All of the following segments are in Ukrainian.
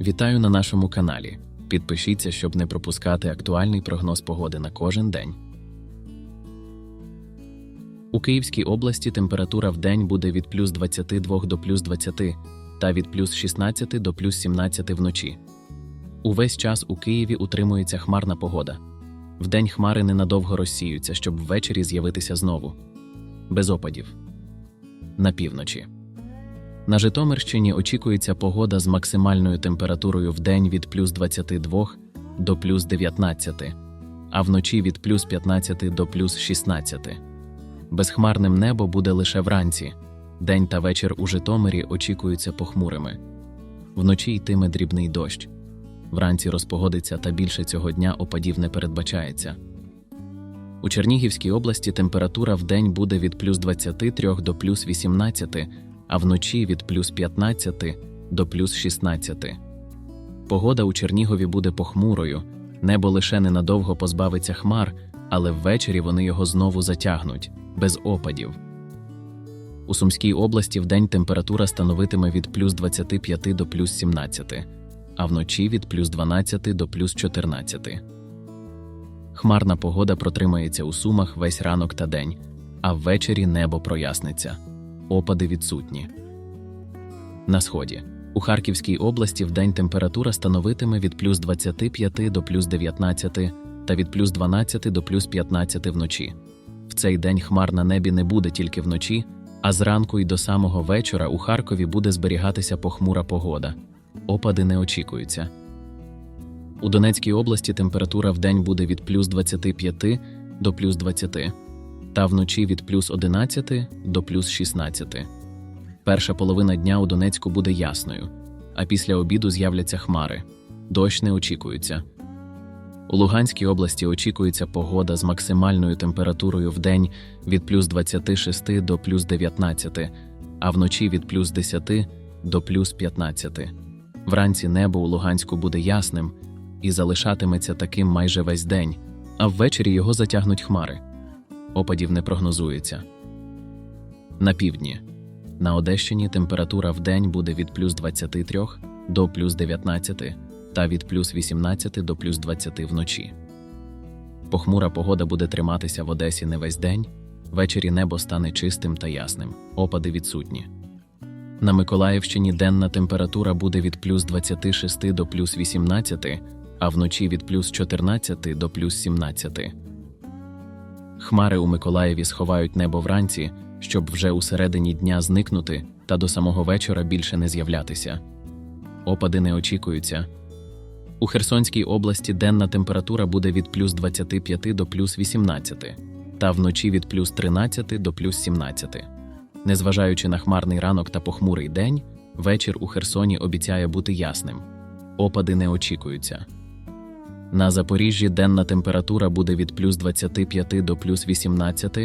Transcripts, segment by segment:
Вітаю на нашому каналі. Підпишіться, щоб не пропускати актуальний прогноз погоди на кожен день. У Київській області температура в день буде від плюс 22 до плюс 20 та від плюс 16 до плюс 17 вночі. Увесь час у Києві утримується хмарна погода. Вдень хмари ненадовго розсіються, щоб ввечері з'явитися знову. Без опадів. На півночі. На Житомирщині очікується погода з максимальною температурою в день від плюс 22 до плюс 19, а вночі від плюс 15 до плюс 16. Безхмарним небо буде лише вранці. День та вечір у Житомирі очікуються похмурими. Вночі йтиме дрібний дощ. Вранці розпогодиться та більше цього дня опадів не передбачається. У Чернігівській області температура в день буде від плюс 23 до плюс 18, а вночі від плюс 15 до плюс 16. Погода у Чернігові буде похмурою, небо лише ненадовго позбавиться хмар, але ввечері вони його знову затягнуть, без опадів. У Сумській області вдень температура становитиме від плюс 25 до плюс 17, а вночі від плюс 12 до плюс 14. Хмарна погода протримається у Сумах весь ранок та день, а ввечері небо проясниться. Опади відсутні. На сході. У Харківській області вдень температура становитиме від плюс 25 до плюс 19 та від плюс 12 до плюс 15 вночі. В цей день хмар на небі не буде тільки вночі, а зранку і до самого вечора у Харкові буде зберігатися похмура погода. Опади не очікуються. У Донецькій області температура в день буде від плюс 25 до плюс 20, та вночі від плюс 11 до плюс 16. Перша половина дня у Донецьку буде ясною, а після обіду з'являться хмари. Дощ не очікується. У Луганській області очікується погода з максимальною температурою в день від плюс 26 до плюс 19, а вночі від плюс 10 до плюс 15. Вранці небо у Луганську буде ясним і залишатиметься таким майже весь день, а ввечері його затягнуть хмари. Опадів не прогнозується. На півдні. На Одещині температура в день буде від плюс 23 до плюс 19 та від плюс 18 до плюс 20 вночі. Похмура погода буде триматися в Одесі не весь день, ввечері небо стане чистим та ясним, опади відсутні. На Миколаївщині денна температура буде від плюс 26 до плюс 18, а вночі від плюс 14 до плюс 17. Хмари у Миколаєві сховають небо вранці, щоб вже у середині дня зникнути та до самого вечора більше не з'являтися. Опади не очікуються. У Херсонській області денна температура буде від плюс 25 до плюс 18, та вночі від плюс 13 до плюс 17. Незважаючи на хмарний ранок та похмурий день, вечір у Херсоні обіцяє бути ясним. Опади не очікуються. На Запоріжжі денна температура буде від плюс 25 до плюс 18,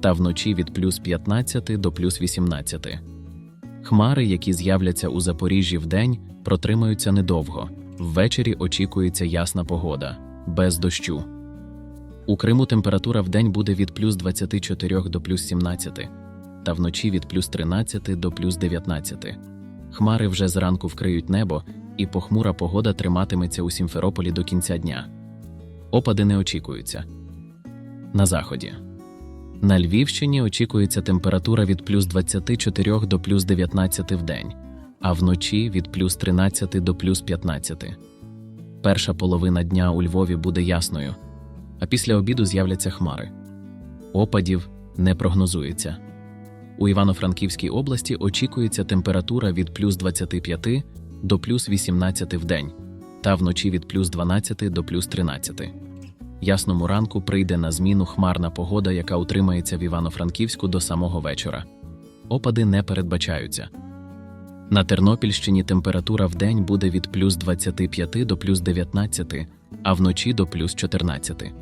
та вночі від плюс 15 до плюс 18. Хмари, які з'являться у Запоріжжі вдень, протримаються недовго. Ввечері очікується ясна погода, без дощу. У Криму температура вдень буде від плюс 24 до плюс 17, та вночі від плюс 13 до плюс 19. Хмари вже зранку вкриють небо, і похмура погода триматиметься у Сімферополі до кінця дня. Опади не очікуються. На заході. На Львівщині очікується температура від плюс 24 до плюс 19 в день, а вночі від плюс 13 до плюс 15. Перша половина дня у Львові буде ясною, а після обіду з'являться хмари. Опадів не прогнозується. У Івано-Франківській області очікується температура від плюс 25 до плюс 18 в день, та вночі від плюс 12 до плюс 13. Ясному ранку прийде на зміну хмарна погода, яка утримається в Івано-Франківську до самого вечора. Опади не передбачаються. На Тернопільщині температура в день буде від плюс 25 до плюс 19, а вночі до плюс 14.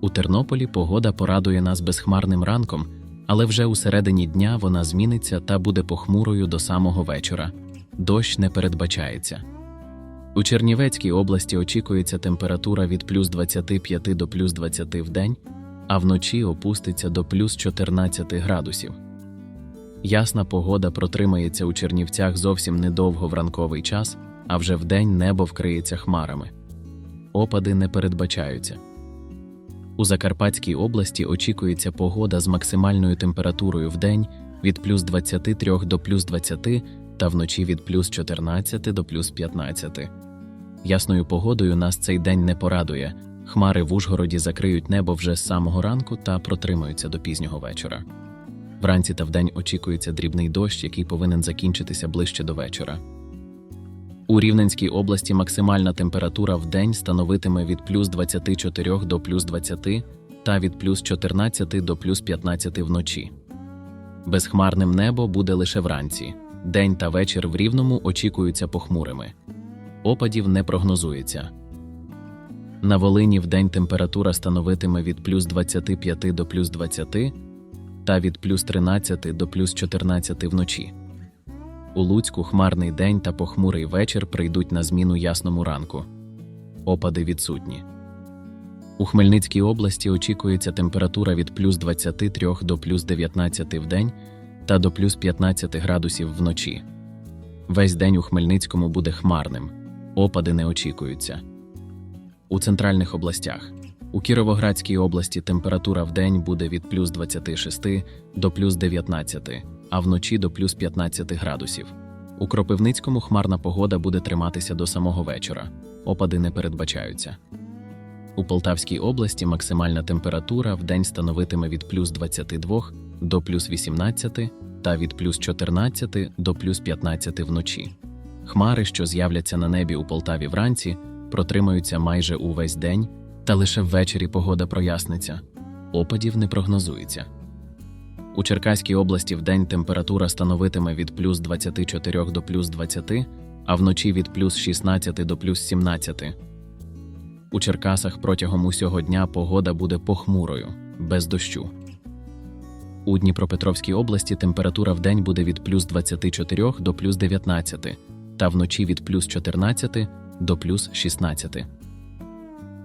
У Тернополі погода порадує нас безхмарним ранком, але вже у середині дня вона зміниться та буде похмурою до самого вечора. Дощ не передбачається. У Чернівецькій області очікується температура від плюс 25 до плюс 20 в день, а вночі опуститься до плюс 14 градусів. Ясна погода протримається у Чернівцях зовсім недовго в ранковий час, а вже вдень небо вкриється хмарами. Опади не передбачаються. У Закарпатській області очікується погода з максимальною температурою вдень від плюс 23 до плюс 20 та вночі від плюс 14 до плюс 15. Ясною погодою нас цей день не порадує. Хмари в Ужгороді закриють небо вже з самого ранку та протримаються до пізнього вечора. Вранці та вдень очікується дрібний дощ, який повинен закінчитися ближче до вечора. У Рівненській області максимальна температура в день становитиме від плюс 24 до плюс 20 та від плюс 14 до плюс 15 вночі. Безхмарним небо буде лише вранці. День та вечір в Рівному очікуються похмурими. Опадів не прогнозується. На Волині вдень температура становитиме від плюс 25 до плюс 20 та від плюс 13 до плюс 14 вночі. У Луцьку хмарний день та похмурий вечір прийдуть на зміну ясному ранку. Опади відсутні. У Хмельницькій області очікується температура від плюс 23 до плюс 19 в день та до плюс 15 градусів вночі. Весь день у Хмельницькому буде хмарним. Опади не очікуються. У центральних областях. У Кіровоградській області температура в день буде від плюс 26 до плюс 19, а вночі до плюс 15 градусів. У Кропивницькому хмарна погода буде триматися до самого вечора. Опади не передбачаються. У Полтавській області максимальна температура в день становитиме від плюс 22 до плюс 18 та від плюс 14 до плюс 15 вночі. Хмари, що з'являться на небі у Полтаві вранці, протримаються майже увесь день, та лише ввечері погода проясниться. Опадів не прогнозується. У Черкаській області вдень температура становитиме від плюс 24 до плюс 20, а вночі від плюс 16 до плюс 17. У Черкасах протягом усього дня погода буде похмурою, без дощу. У Дніпропетровській області температура вдень буде від плюс 24 до плюс 19, та вночі від плюс 14 до плюс 16.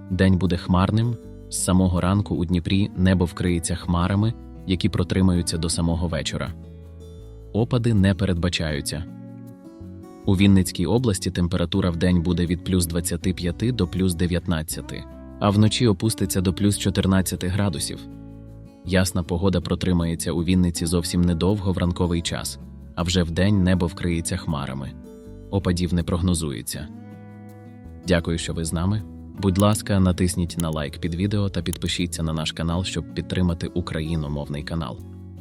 День буде хмарним. З самого ранку у Дніпрі небо вкриється хмарами, які протримаються до самого вечора. Опади не передбачаються. У Вінницькій області температура вдень буде від плюс 25 до плюс 19, а вночі опуститься до плюс 14 градусів. Ясна погода протримається у Вінниці зовсім недовго в ранковий час, а вже вдень небо вкриється хмарами. Опадів не прогнозується. Дякую, що ви з нами. Будь ласка, натисніть на лайк під відео та підпишіться на наш канал, щоб підтримати україномовний канал.